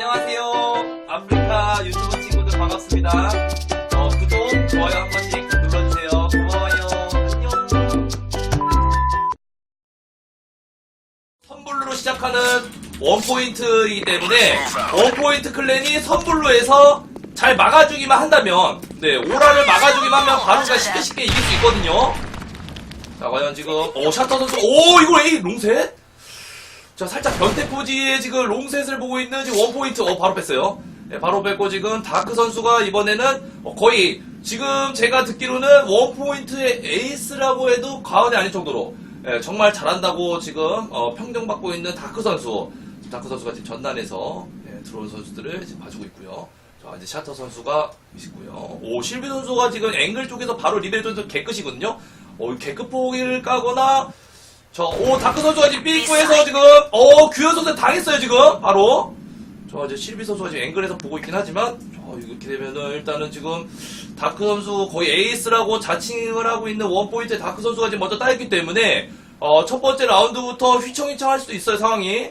안녕하세요. 아프리카 유튜브 친구들 반갑습니다. 어, 구독, 좋아요 한 번씩 눌러주세요. 고마워요. 안녕. 선불로로 시작하는 원포인트이기 때문에 원포인트 클랜이 선불로에서 잘 막아주기만 한다면 네 오라를 막아주기만 하면 바로가 쉽게 쉽게 이길 수 있거든요. 자 과연 지금 오 샤터 선수 오 이거 에이 롱셋? 자, 살짝 변태 포지에 지금 롱셋을 보고 있는 지금 원포인트, 어, 바로 뺐어요. 네, 바로 뺐고 지금 다크 선수가 이번에는 어, 거의 지금 제가 듣기로는 원포인트의 에이스라고 해도 과언이 아닐 정도로 예, 정말 잘한다고 지금 어, 평정받고 있는 다크 선수. 다크 선수가 지금 전단에서 예, 들어온 선수들을 지금 봐주고 있고요. 자, 이제 샤터 선수가 있고요. 오, 실비 선수가 지금 앵글 쪽에서 바로 리벨 선수 개끝이거든요. 어, 개끝 포기를 까거나 저, 오, 다크 선수가 지금 삐꾸에서 지금, 어, 규현 선수 당했어요, 지금, 바로. 저, 이제 실비 선수가 지금 앵글에서 보고 있긴 하지만, 저, 이렇게 되면은, 일단은 지금, 다크 선수 거의 에이스라고 자칭을 하고 있는 원포인트 다크 선수가 지금 먼저 따였기 때문에, 어, 첫 번째 라운드부터 휘청휘청 할 수도 있어요, 상황이.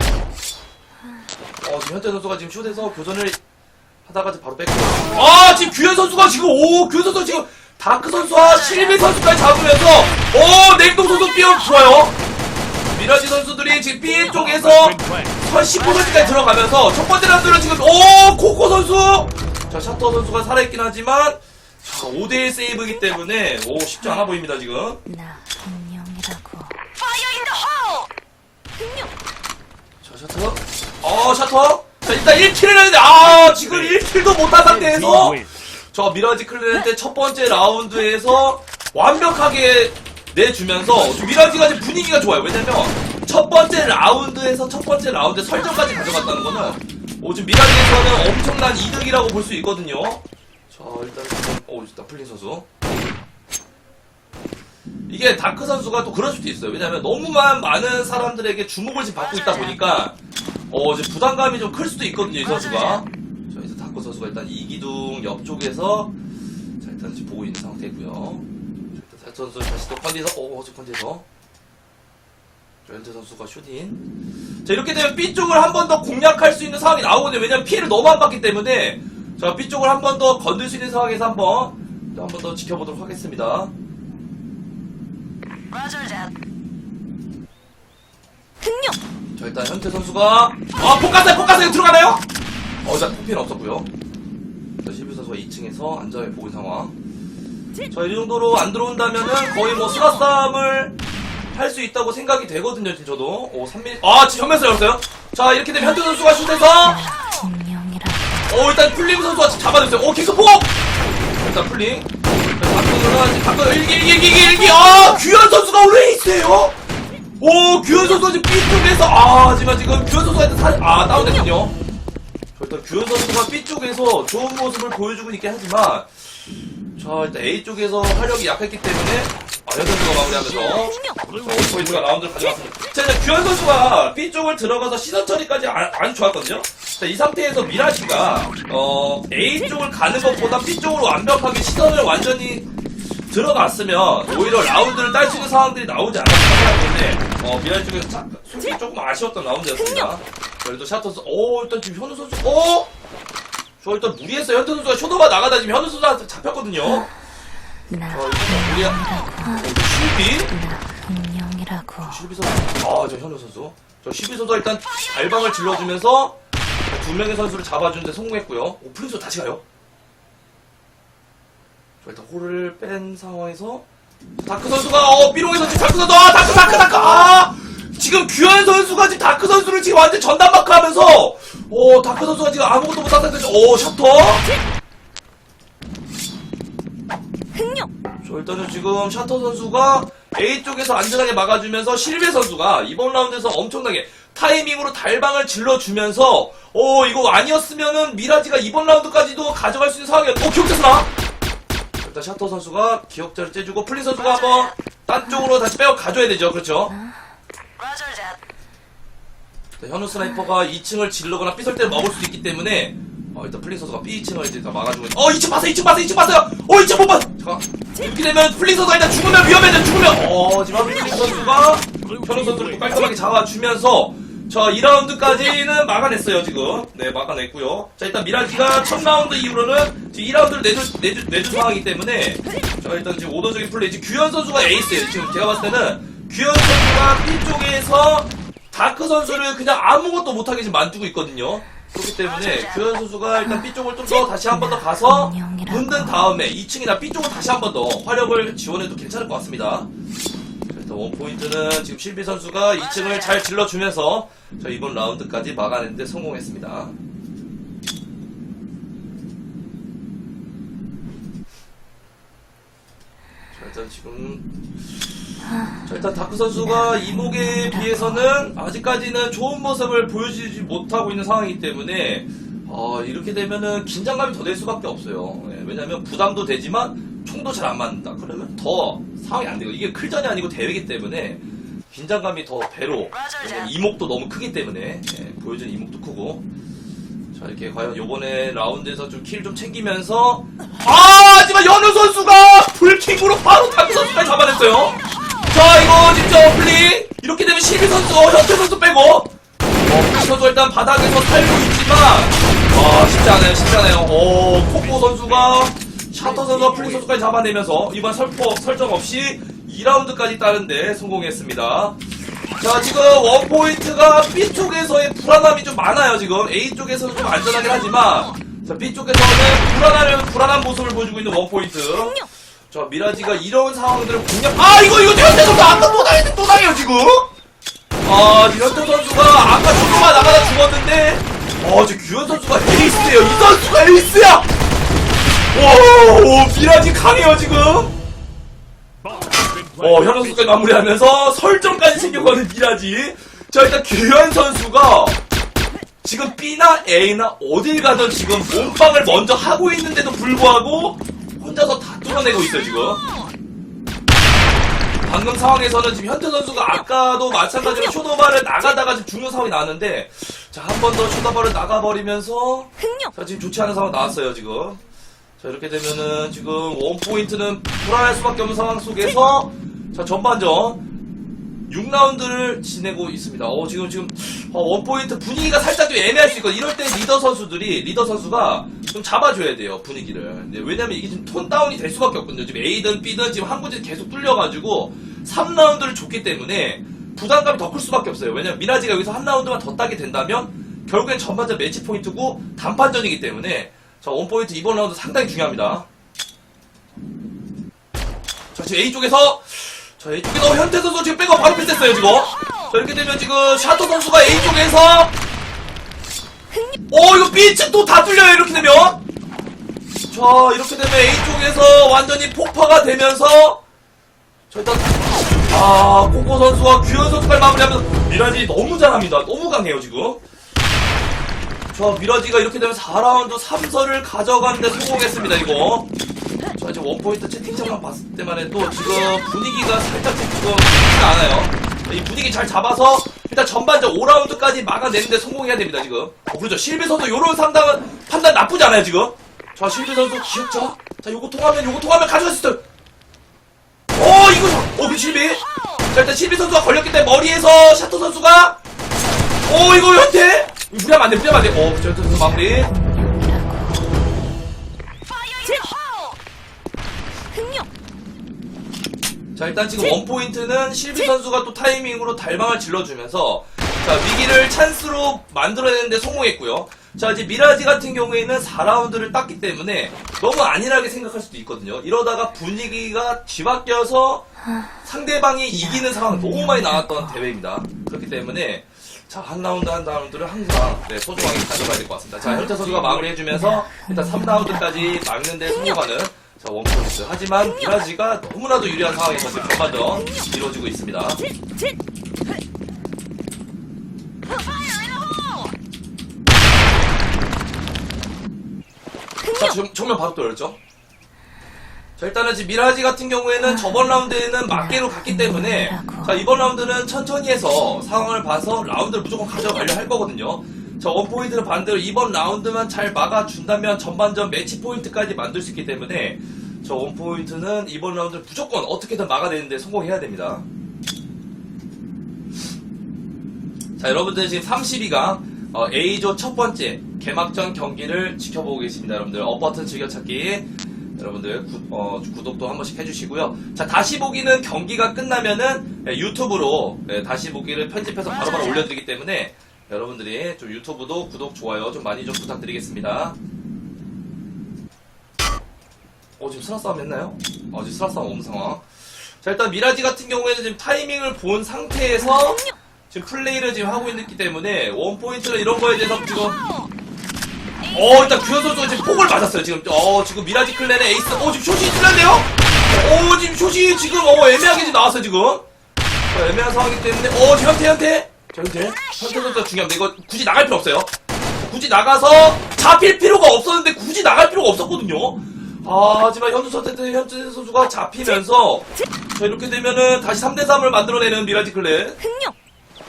어, 지금 현태 선수가 지금 슛에서 교전을 하다가 바로 뺐고. 아, 지금 규현 선수가 지금, 오, 규현 선수 지금, 다크 선수와 실비 선수까지 잡으면서, 오, 냉동 선수 뛰어 좋아요. 미라지 선수들이 지금 B 쪽에서 한 15분까지 들어가면서 첫 번째 라운드는 지금 오 코코 선수! 자 샤터 선수가 살아있긴 하지만 5대1 세이브이기 때문에 오 쉽지 않아 보입니다 지금. 나 분명이라고. Fire in the hole! 자 샤터. 어 샤터. 자 일단 1킬을 했는데 아 지금 1킬도 못한 상태에서 저 미라지 클랜한테 첫 번째 라운드에서 완벽하게 내주면서 미라지가 지금 분위기가 좋아요. 왜냐면 첫 번째 라운드에서 첫 번째 라운드 설정까지 가져갔다는 거는 오 지금 미라지에서는 엄청난 이득이라고 볼 수 있거든요. 자 일단 오 일단 플린 선수 이게 다크 선수가 또 그럴 수도 있어요. 왜냐면 너무만 많은 사람들에게 주목을 지금 받고 있다 보니까 어 지금 부담감이 좀 클 수도 있거든요. 이 선수가. 자 이제 다크 선수가 일단 이기둥 옆쪽에서 자 일단 지금 보고 있는 상태고요. 자, 일단 선수 다시 또 컨디서 오 컨디서 자, 현재 선수가 슈팅. 자 이렇게 되면 B 쪽을 한 번 더 공략할 수 있는 상황이 나오거든요. 왜냐면 피해를 너무 안 받기 때문에 자 B 쪽을 한 번 더 건들 수 있는 상황에서 한번 한 번 더 지켜보도록 하겠습니다. 흥룡 자 일단 현태 선수가 아 포카스 포카스 들어가나요? 어자 포피는 없었고요. 자 실비 선수가 2층에서 안전하게 보고 있는 상황. 자이 정도로 안 들어온다면은 거의 뭐 수가 싸움을 할 수 있다고 생각이 되거든요. 지금 저도 오 3mm 아 지금 전면서 열었어요. 자 이렇게 되면 현태 선수가 슛해서 오 일단 풀링 선수가 잡아줬어요. 오 킥스포 일단 풀링. 박근호는 박근 일기 일기 일기 일기 아 규현 선수가 왜 있어요? 오 규현 선수가 지금 B 쪽에서 아 하지만 지금 규현 선수가 일단 사, 아 다운됐군요. 자, 일단 규현 선수가 B 쪽에서 좋은 모습을 보여주고 있긴 하지만 자 일단 A 쪽에서 활력이 약했기 때문에 아현 선수가 마무리하면서 포인트가 라운드를 가져갔습니다. 자, 이제 규현 선수가 B 쪽을 들어가서 시선 처리까지 안, 안 좋았거든요. 자, 이 상태에서 미라시가 어, A 쪽을 가는 것보다 B 쪽으로 완벽하게 시선을 완전히 들어갔으면 오히려 라운드를 딸 수 있는 상황들이 나오지 않았기 때문에 어, 미라시 쪽에서 자, 솔직히 조금 아쉬웠던 라운드였습니다. 그래도 샤터 선수, 오 일단 지금 현우 선수, 오, 저 일단 무리했어요. 현우 선수가 쇼도가 나가다 지금 현우 선수한테 잡혔거든요. 나 어, 일단 무리야. 슈비. 나 분명이라고 실비 선수. 아, 저 현우 선수. 저 실비 선수가 일단 달방을 질러주면서 두 명의 선수를 잡아주는데 성공했고요. 오, 프린스 다시 가요. 저 일단 홀을 뺀 상황에서 다크 선수가 어 삐롱에서 지금 다크 선수 아 다크 다크 다크 아 지금 규현 선수가 지금 다크 선수를 지금 완전 전담 마크 하면서 어 다크 선수가 지금 아무것도 못한 상태에서 오 셔터? 흥룡. 저 일단은 지금 샤터 선수가 A 쪽에서 안전하게 막아주면서 실베 선수가 이번 라운드에서 엄청나게 타이밍으로 달방을 질러주면서 오 이거 아니었으면은 미라지가 이번 라운드까지도 가져갈 수 있는 상황이었 오 기억자스나? 일단 샤터 선수가 기억자를 째주고 플린 선수가 한번 딴 쪽으로 다시 빼고 가줘야 되죠 그렇죠? that. 자, 현우 스나이퍼가 2층을 질르거나 삐설 때를 먹을 수도 있기 때문에 어, 일단 플린 선수가 B층을 이제 다 막아주고 있- 어 2층 봤어요 2층 봤어요 2층 봤어요 어 2층 못 봤! 잠깐 이렇게 되면 플린 선수가 일단 죽으면 위험해져 죽으면 어 지금 플린 선수가 현우 선수를 또 깔끔하게 잡아주면서 자, 2라운드까지는 막아냈어요, 지금. 네, 막아냈고요. 자, 일단 미라지가 첫 라운드 이후로는 지금 2라운드를 내줄, 내줄, 내줄 상황이기 때문에 자, 일단 지금 오더적인 플레이. 지금 규현 선수가 에이스예요. 지금 제가 봤을 때는 규현 선수가 B쪽에서 다크 선수를 그냥 아무것도 못하게 지금 만두고 있거든요. 그렇기 때문에 규현 선수가 일단 B쪽을 좀 더 다시 한 번 더 가서 흔든 다음에 2층이나 B쪽을 다시 한 번 더 화력을 지원해도 괜찮을 것 같습니다. 자, 일단 원포인트는 지금 실비 선수가 2층을 잘 질러주면서 자, 이번 라운드까지 막아내는데 성공했습니다. 자, 일단 지금 자, 일단 다크 선수가 이목에 비해서는 아직까지는 좋은 모습을 보여주지 못하고 있는 상황이기 때문에 어, 이렇게 되면은 긴장감이 더 될 수밖에 없어요. 예, 왜냐면 부담도 되지만 총도 잘 안 맞는다. 그러면 더 상황이 안 돼요. 이게 클전이 아니고 대회이기 때문에 긴장감이 더 배로 이목도 너무 크기 때문에 예, 보여주는 이목도 크고 자 이렇게 과연 요번에 라운드에서 좀 킬 좀 챙기면서 아 하지만 연우 선수가 불킹으로 바로 다크 선수까지 잡아냈어요 자 이거 진짜 어플링 이렇게 되면 실비 선수 어, 현태 선수 빼고. 어, 선수 일단 바닥에서 살고 있지만. 아 쉽지 않아요 쉽지 않아요. 어 코코 선수가 샤터 선수가 플링 선수까지 잡아내면서 이번 설포 설정 없이 2라운드까지 따는데 성공했습니다. 자 지금 원포인트가 B쪽에서의 불안함이 좀 많아요 지금. A쪽에서는 좀 안전하긴 하지만. 자 B쪽에서는 불안하면 불안한 모습을 보여주고 있는 원포인트 자 미라지가 이런 상황들을 공략 아 이거 이거 현태 선수 아까 또 당했는데 또 당해요 지금? 아 현태 선수가 아까 조금만 나가다 죽었는데. 어 지금 규현 선수가 에이스예요. 이 선수가 에이스야! 오 미라지 강해요 지금. 어, 현우 선수까지 마무리하면서 설정까지 챙겨가는 미라지. 자, 일단 규현 선수가 지금 B나 A나 어딜 가든 지금 몸빵을 먼저 하고 있는데도 불구하고 혼자서 다 뚫어내고 있어요, 지금. 방금 상황에서는 지금 현태 선수가 아까도 마찬가지로 쇼도바를 나가다가 지금 죽는 상황이 나왔는데 자, 한 번 더 쇼도바를 나가버리면서 자, 지금 좋지 않은 상황 나왔어요, 지금. 자, 이렇게 되면은 지금 원포인트는 불안할 수밖에 없는 상황 속에서 자, 전반전 6라운드를 지내고 있습니다. 어, 지금, 지금, 어, 원포인트 분위기가 살짝 좀 애매할 수 있거든요. 이럴 때 리더 선수들이, 리더 선수가 좀 잡아줘야 돼요, 분위기를. 네, 왜냐면 이게 지금 톤 다운이 될 수밖에 없거든요. 지금 A든 B든 지금 한 군데 계속 뚫려가지고 3라운드를 줬기 때문에 부담감이 더 클 수밖에 없어요. 왜냐면 미라지가 여기서 한 라운드만 더 따게 된다면 결국엔 전반전 매치 포인트고 단판전이기 때문에 자, 원포인트 이번 라운드 상당히 중요합니다. 자, 지금 A쪽에서 자, A쪽에서 현태 선수 지금 백업 바로 패스했어요, 지금. 자, 이렇게 되면 지금 샤토 선수가 A쪽에서 어, 이거 B층 또 다 뚫려요, 이렇게 되면. 자, 이렇게 되면 A쪽에서 완전히 폭파가 되면서 자, 일단 아, 코코 선수와 규현 선수까지 마무리하면서 미라지 너무 잘합니다. 너무 강해요, 지금. 자, 미라지가 이렇게 되면 4라운드 3설을 가져가는데 성공했습니다, 이거. 자, 이제 원포인트 채팅창만 봤을 때만 해도 지금 분위기가 살짝 지금 좋지가 않아요. 자, 이 분위기 잘 잡아서 일단 전반전 5라운드까지 막아내는데 성공해야 됩니다, 지금. 어, 그렇죠. 실비 선수 요런 상당은 판단 나쁘지 않아요, 지금. 자, 실비 선수 기억자. 자, 요거 통하면, 요거 통하면 가져갈 수 있어요. 어, 이거, 어, 그 실비. 자, 일단 실비 선수가 걸렸기 때문에 머리에서 샤토 선수가 어, 이거 현태? 무리하면 안 돼, 무리하면 안 돼. 어, 저, 저, 저, 마무리. 자, 일단 지금 원 포인트는 실비 선수가 또 타이밍으로 달방을 질러주면서, 자, 위기를 찬스로 만들어내는데 성공했고요. 자, 이제 미라지 같은 경우에는 4라운드를 땄기 때문에 너무 안일하게 생각할 수도 있거든요. 이러다가 분위기가 뒤바뀌어서 상대방이 이기는 상황 너무 많이 나왔던 대회입니다. 그렇기 때문에 자, 한 라운드 한 라운드를 항상 네, 소중하게 가져가야 될 것 같습니다. 자, 현태 선수가 마무리해주면서 일단 3라운드까지 막는데 성공하는 자, 원포인트. 하지만 미라지가 너무나도 유리한 상황에서 지금 전반전 이루어지고 있습니다. 자, 정, 정면 바로 떨어졌죠? 자, 일단은 지금 미라지 같은 경우에는 저번 라운드에는 막개로 갔기 때문에 자, 이번 라운드는 천천히 해서 상황을 봐서 라운드를 무조건 가져가려 할 거거든요. 자, 원포인트는 반대로 이번 라운드만 잘 막아준다면 전반전 매치 포인트까지 만들 수 있기 때문에 저 원포인트는 이번 라운드를 무조건 어떻게든 막아내는데 성공해야 됩니다. 자, 여러분들 지금 32강 어, A조 첫 번째 개막전 경기를 지켜보고 계십니다. 여러분들 업버튼 즐겨찾기 여러분들 구, 어, 구독도 한 번씩 해주시고요. 자, 다시 보기는 경기가 끝나면은 예, 유튜브로 예, 다시 보기를 편집해서 바로바로 올려드리기 때문에 여러분들이 좀 유튜브도 구독, 좋아요 좀 많이 좀 부탁드리겠습니다. 어, 지금 스라 싸움 했나요? 어, 지금 스라 싸움 없는 상황. 자, 일단 미라지 같은 경우에는 지금 타이밍을 본 상태에서 지금 플레이를 지금 하고 있기 때문에 원포인트나 이런 거에 대해서 지금 어 일단 규현 선수가 지금 폭을 맞았어요 지금 어 지금 미라지 클랜의 에이스 어 지금 숏이 뚫렸네요 어 지금 숏이 지금 어 애매하게 지금 나왔어요 지금 어, 애매한 상황이기 때문에 어 지금 현태 현태 자 현태 현태 선수가 중요합니다 이거 굳이 나갈 필요 없어요 굳이 나가서 잡힐 필요가 없었는데 굳이 나갈 필요가 없었거든요 아 하지만 현수 선수 현재 선수가 잡히면서 자 이렇게 되면은 다시 3대3을 만들어내는 미라지 클랜 흥룡.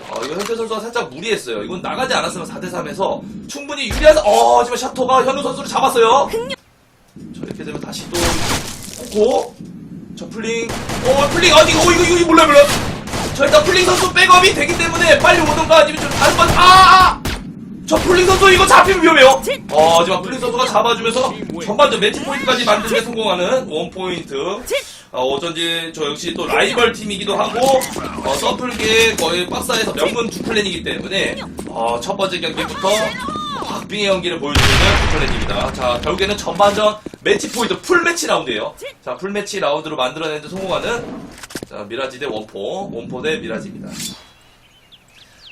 어, 이거 현재 선수가 살짝 무리했어요. 이건 나가지 않았으면 4대3에서 충분히 유리한, 어, 하지만 샤토가 현우 선수를 잡았어요. 흥룡. 자, 이렇게 되면 다시 또, 고저 플링, 어, 플링, 아니, 어, 이거, 이거, 몰라, 몰라. 저 일단 플링 선수 백업이 되기 때문에 빨리 오던가 아니면 좀 다른 번, 아! 아! 저 플링 선수 이거 잡히면 위험해요. 어, 하지만 플링 선수가 잡아주면서 전반전 매치 포인트까지 만드는 데 성공하는 원 포인트. 어, 어쩐지 저 역시 또 라이벌 팀이기도 하고 어, 서플계 거의 박사에서 명문 두 플랜이기 때문에 어, 첫 번째 경기부터 박빙의 연기를 보여주는 두 플랜입니다. 자 결국에는 전반전 매치 포인트 풀 매치 라운드예요. 자 풀 매치 라운드로 만들어내는 데 성공하는 자 미라지 대 원포. 원포 대 미라지입니다.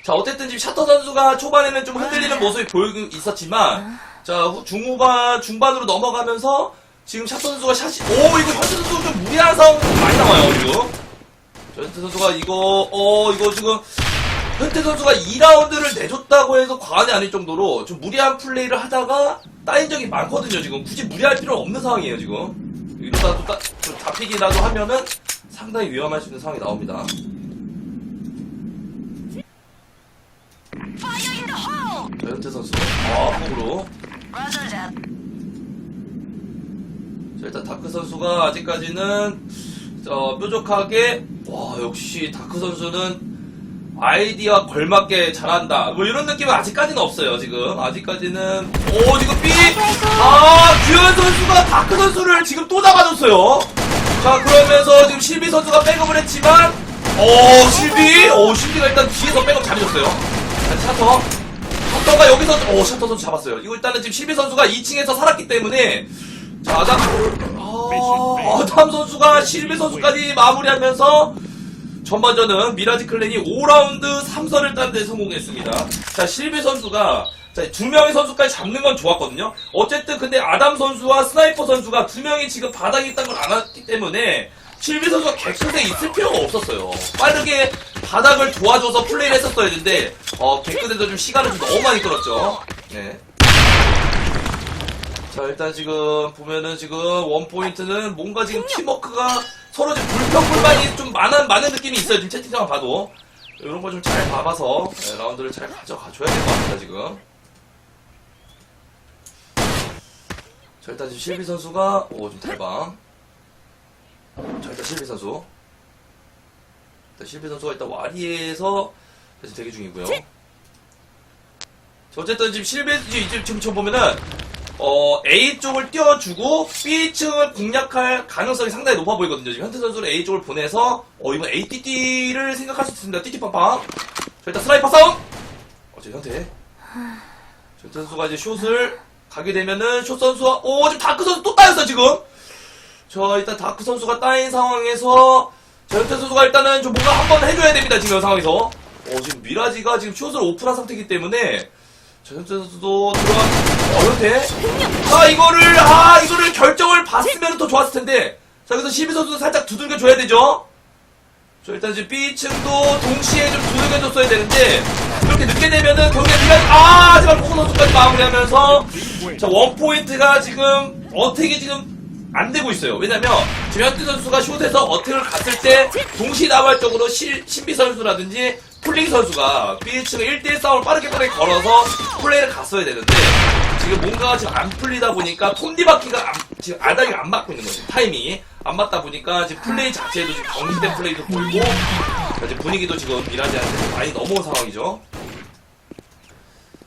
자 어쨌든 지금 샤터 선수가 초반에는 좀 흔들리는 모습이 보이고 있었지만 자 후- 중후반 중반으로 넘어가면서 지금 샤터 선수가 샷이 오 이거 현태 선수 좀 무리한 상황 많이 나와요 지금. 자, 현태 선수가 이거 어 이거 지금 현태 선수가 2라운드를 내줬다고 해서 과언이 아닐 정도로 좀 무리한 플레이를 하다가 따인 적이 많거든요 지금. 굳이 무리할 필요는 없는 상황이에요 지금. 이러다 또 따, 좀 잡히기라도 하면은 상당히 위험할 수 있는 상황이 나옵니다 Fire in the hole! 자, 현태 선수 아 폭으로. 자, 일단 다크 선수가 아직까지는 어, 뾰족하게 와 역시 다크 선수는 아이디어 걸맞게 잘한다 뭐 이런 느낌은 아직까지는 없어요 지금 아직까지는 오 지금 삐아 규현 선수가 다크 선수를 지금 또 잡아줬어요 자 그러면서 지금 실비 선수가 백업을 했지만 오 실비? 오 실비가 일단 뒤에서 백업 잘해줬어요. 자, 샤터. 샤터가 여기서 오 샤터 선수 잡았어요. 이거 일단은 지금 실비 선수가 2층에서 살았기 때문에 자, 아담, 아, 아담 선수가 실비 선수까지 마무리하면서 전반전은 미라지 클랜이 5라운드 3선을 따는 데 성공했습니다. 자, 실비 선수가 자, 두 명의 선수까지 잡는 건 좋았거든요. 어쨌든 근데 아담 선수와 스나이퍼 선수가 두 명이 지금 바닥에 있다는 걸 알았기 때문에 실비 선수가 객선에 있을 필요가 없었어요. 빠르게 바닥을 도와줘서 플레이를 했었어야 했는데, 어, 객선에서 좀 시간을 좀 너무 많이 끌었죠. 네. 자 일단 지금 보면은 지금 원포인트는 뭔가 지금 팀워크가 서로 지금 불평불만이 좀 많은 많은 느낌이 있어요 지금 채팅창을 봐도 이런 거 좀 잘 봐봐서 네, 라운드를 잘 가져가 줘야 될 것 같습니다 지금 자 일단 지금 실비 선수가 오좀 달방 자 일단 실비 선수 일단 실비 선수가 일단 와리에서 지금 대기 중이고요 자, 어쨌든 지금 실비 지금 지금 지금 보면은 어, A 쪽을 띄워주고 B층을 공략할 가능성이 상당히 높아 보이거든요. 지금 현태 선수는 A 쪽을 보내서 어 이번 ATT를 생각할 수 있습니다. 띠띠빵빵. 자 일단 스나이퍼 싸움. 어, 제 현태. 저 현태 선수가 이제 숏을 가게 되면은 숏 선수와 오 지금 다크 선수 또 따였어 지금. 저 일단 다크 선수가 따인 상황에서 저 현태 선수가 일단은 좀 뭔가 한번 해줘야 됩니다. 지금 이 상황에서. 어 지금 미라지가 지금 숏을 오픈한 상태이기 때문에 저 현태 선수도 들어가. 어 현태. 아 이거를 아 이거를 결정을 봤으면 더 좋았을 텐데 자 그래서 시비 선수도 살짝 두들겨 줘야 되죠 저 일단 지금 B층도 동시에 좀 두들겨 줬어야 되는데 이렇게 늦게 되면은 경기가 밀려 아 하지만 코코 선수까지 마무리하면서 자 원포인트가 지금 어택이 지금 안 되고 있어요. 왜냐면 지금 현태 선수가 슛에서 어택을 갔을 때 동시다발적으로 실, 신비 선수라든지 폴링 선수가 B층 1대1 싸움을 빠르게 빠르게 걸어서 플레이를 갔어야 되는데 지금 뭔가가 지금 안 풀리다 보니까 톱니바퀴가 안- 지금 아닥이 안 맞고 있는 거지 타임이 안 맞다 보니까 지금 플레이 자체도 지금 경기된 플레이도 보이고 자, 지금 분위기도 지금 미라지한테 좀 많이 넘어온 상황이죠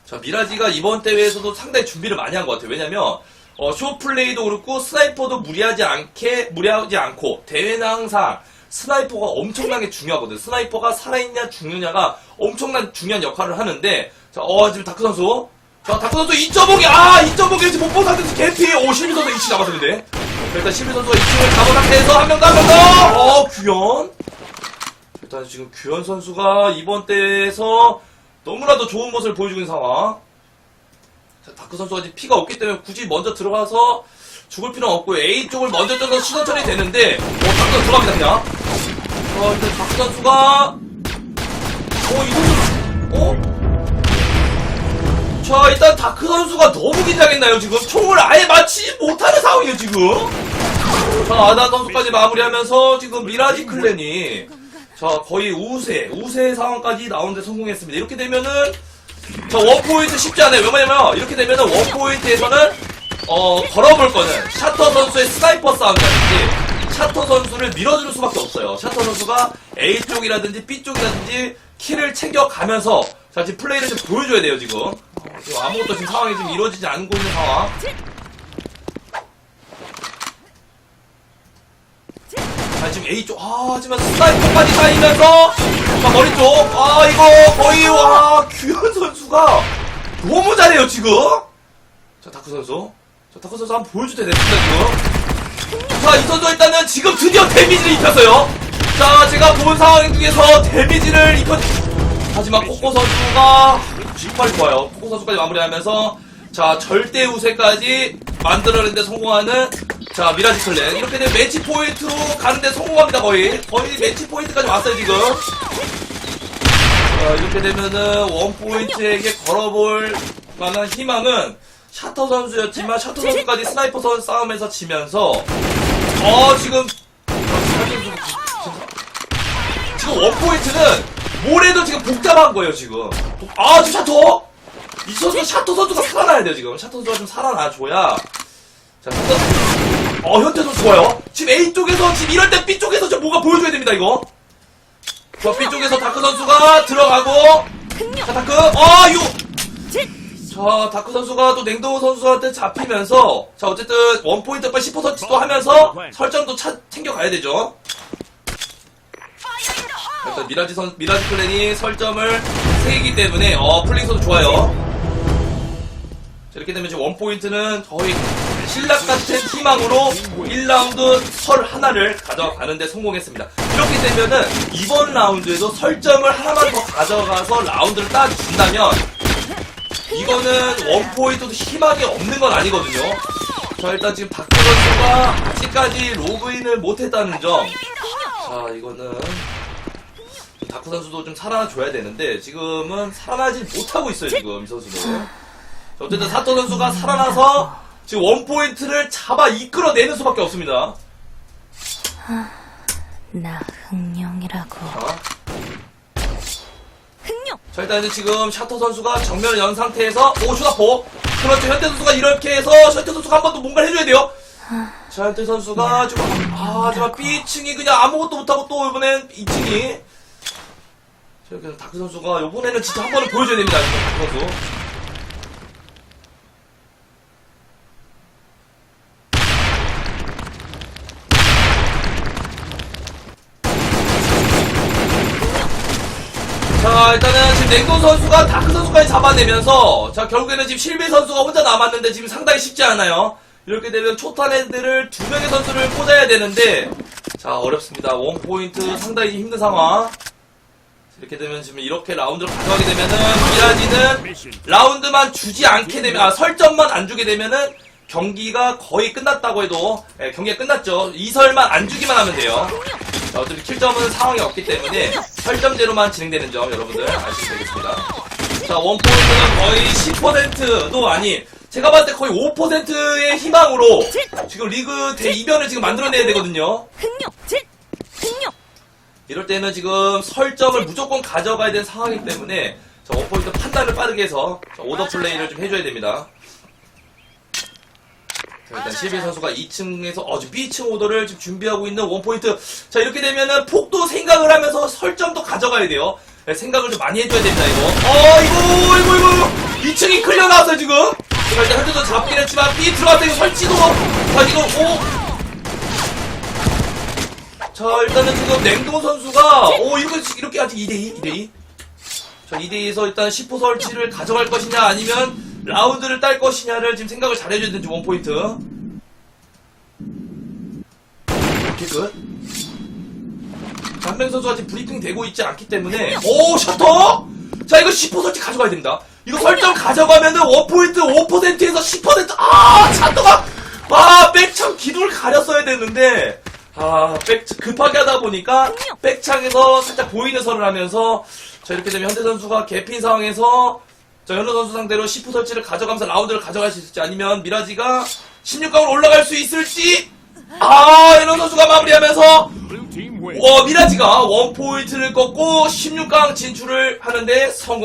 자, 미라지가 이번 대회에서도 상당히 준비를 많이 한 것 같아요. 왜냐면, 어, 쇼플레이도 그렇고, 스나이퍼도 무리하지 않게, 무리하지 않고, 대회는 항상 스나이퍼가 엄청나게 중요하거든요. 스나이퍼가 살아있냐, 죽느냐가 엄청난 중요한 역할을 하는데, 자, 어, 지금 다크 선수. 자, 다크 선수 2.5기, 아, 2.5기 지금 못본 상태에서 개피. 오, 실비 선수 2층 잡았는데. 자, 일단 실비 선수가 2층을 잡은 상태에서 한 명 더, 한 명 더! 어, 규현. 일단 지금 규현 선수가 이번 대회에서 너무나도 좋은 모습을 보여주고 있는 상황. 자, 다크 선수가 아직 피가 없기 때문에 굳이 먼저 들어가서 죽을 필요는 없고 A 쪽을 먼저 떠서 시선 처리 되는데 어, 다크 들어갑니다 그냥. 어, 일단 다크 선수가 어, 이 선수 어? 자, 일단 다크 선수가 너무 긴장했나요, 지금? 총을 아예 맞히지 못하는 상황이에요, 지금? 자, 아다 선수까지 마무리하면서 지금 미라지 클랜이 자, 거의 우세, 우세 상황까지 나오는데 성공했습니다. 이렇게 되면은, 자, 원포인트 쉽지 않아요. 왜냐면, 이렇게 되면은 원포인트에서는, 어, 걸어볼 거는, 샤터 선수의 스나이퍼 싸움이라든지, 샤터 선수를 밀어주는 수밖에 없어요. 샤터 선수가 A 쪽이라든지 B 쪽이라든지, 키를 챙겨가면서, 자, 지금 플레이를 좀 보여줘야 돼요, 지금. 어, 지금 아무것도 지금 상황이 지금 이루어지지 않고 있는 상황. 자, 지금 A 쪽, 아, 하지만 스나이퍼까지 쌓이면서, 자, 머리 쪽, 아, 이거 거의, 와, 규현 선수가 너무 잘해요, 지금. 자, 다크 선수. 자, 다크 선수 한번 보여줄 때 됐습니다, 지금. 자, 이 선수 일단은 지금 드디어 데미지를 입혔어요. 자, 제가 본 상황 중에서 데미지를 입혔, 하지만 코코 선수가 정말 좋아요. 코코 선수까지 마무리하면서, 자, 절대 우세까지 만들어내는데 성공하는 자, 미라지 클랜. 이렇게 되면 매치 포인트로 가는데 성공합니다, 거의. 거의 매치 포인트까지 왔어요, 지금. 자, 이렇게 되면은 원 포인트에게 걸어볼 만한 희망은 샤터 선수였지만 샤터 선수까지 스나이퍼 선 싸움에서 지면서 어, 지금 지금 원 포인트는 뭐래도 지금 복잡한 거예요, 지금. 아, 지금 샤터! 이 선수, 샤터 선수가 살아나야 돼요, 지금. 샤터 선수가 좀 살아나줘야. 자, 샤터 어, 현태 선수 좋아요. 지금 A 쪽에서, 지금 이럴 때 B 쪽에서 좀 뭔가 보여줘야 됩니다, 이거. 자, B 쪽에서 다크 선수가 들어가고. 자, 다크, 아, 유! 자, 다크 선수가 또 냉동호 선수한테 잡히면서, 자, 어쨌든, 원포인트 빨 10%또 하면서, 설정도 차, 챙겨가야 되죠. 일단 미라지 선, 미라지 클랜이 설점을 세기 때문에, 어, 선수 좋아요. 자, 이렇게 되면 지금 원 포인트는 거의 신락 같은 희망으로 1라운드 설 하나를 가져가는데 성공했습니다. 이렇게 되면은 이번 라운드에도 설점을 하나만 더 가져가서 라운드를 따준다면 이거는 원 포인트도 희망이 없는 건 아니거든요. 자, 일단 지금 박태 선수가 아직까지 로그인을 못했다는 점. 자, 이거는 다크 선수도 좀 살아줘야 되는데 지금은 살아나지 못하고 있어요 지금 이 선수도. 자, 어쨌든 사토 선수가 살아나서 지금 원 포인트를 잡아 이끌어내는 수밖에 없습니다. 나 흥룡이라고. 자, 흥룡! 자 일단은 지금 샤터 선수가 정면을 연 상태에서 오 슈다포. 그렇죠 현대 선수가 이렇게 해서 현대 선수가 한 번 더 뭔가를 해줘야 돼요. 자 현대 선수가 지금 아 하지만 B층이 그냥 아무것도 못하고 또 이번엔 2층이. 자 이렇게 다크 선수가 이번에는 진짜 한 번은 보여줘야 됩니다 지금 다크 선수. 자, 일단은 지금 냉동 선수가 다크 선수까지 잡아내면서, 자, 결국에는 지금 실비 선수가 혼자 남았는데 지금 상당히 쉽지 않아요. 이렇게 되면 초탄 헤드를 두 명의 선수를 꽂아야 되는데, 자, 어렵습니다. 원 포인트 상당히 힘든 상황. 이렇게 되면 지금 이렇게 라운드를 가져가게 되면은, 미라지는 라운드만 주지 않게 되면, 아, 설점만 안 주게 되면은, 경기가 거의 끝났다고 해도, 예, 경기가 끝났죠. 이설만 안 주기만 하면 돼요. 자, 어차피 킬점은 상황이 없기 때문에 설점제로만 진행되는 점 여러분들 아시면 되겠습니다. 자, 원포인트는 거의 10%도 아닌 제가 봤을 때 거의 5%의 희망으로 지금 리그 대이변을 지금 만들어내야 되거든요. 흥룡! 질! 흥룡! 이럴 때는 지금 설점을 무조건 가져가야 되는 상황이기 때문에 자, 원포인트 판단을 빠르게 해서 자, 오더 플레이를 좀 해줘야 됩니다. 자, 일단 11 선수가 2층에서 어, 지금 B층 오더를 지금 준비하고 있는 원포인트. 자, 이렇게 되면은 폭도 생각을 하면서 설점도 가져가야 돼요. 네, 생각을 좀 많이 해줘야 됩니다, 이거. 어, 이거, 이거, 이거. 2층이 클리어 나왔어요 지금 자 일단 현재도 잡긴 했지만 B 들어갔다 이거 설치도 자 이거 오 자, 일단은 지금 냉동 선수가, 오, 이렇게, 이렇게 아직 2대2, 2대2. 자, 2대2에서 일단 10호 설치를 가져갈 것이냐, 아니면 라운드를 딸 것이냐를 지금 생각을 잘 해줘야 되는지, 원포인트. 이렇게 끝. 자, 한명 선수가 지금 브리핑 되고 있지 않기 때문에, 오, 셔터! 자, 이거 10호 설치 가져가야 됩니다. 이거 설정 가져가면은 원포인트 5%에서 10%, 아, 찬도가, 아, 백창 기둥을 가렸어야 됐는데, 아, 백, 급하게 하다 보니까 백창에서 살짝 보이는 선을 하면서 자, 이렇게 되면 현대 선수가 개핀 상황에서 자, 현우 선수 상대로 10호 설치를 가져가면서 라운드를 가져갈 수 있을지 아니면 미라지가 16강으로 올라갈 수 있을지 아, 현우 선수가 마무리하면서. 어, 미라지가 원포인트를 꺾고 16강 진출을 하는데 성공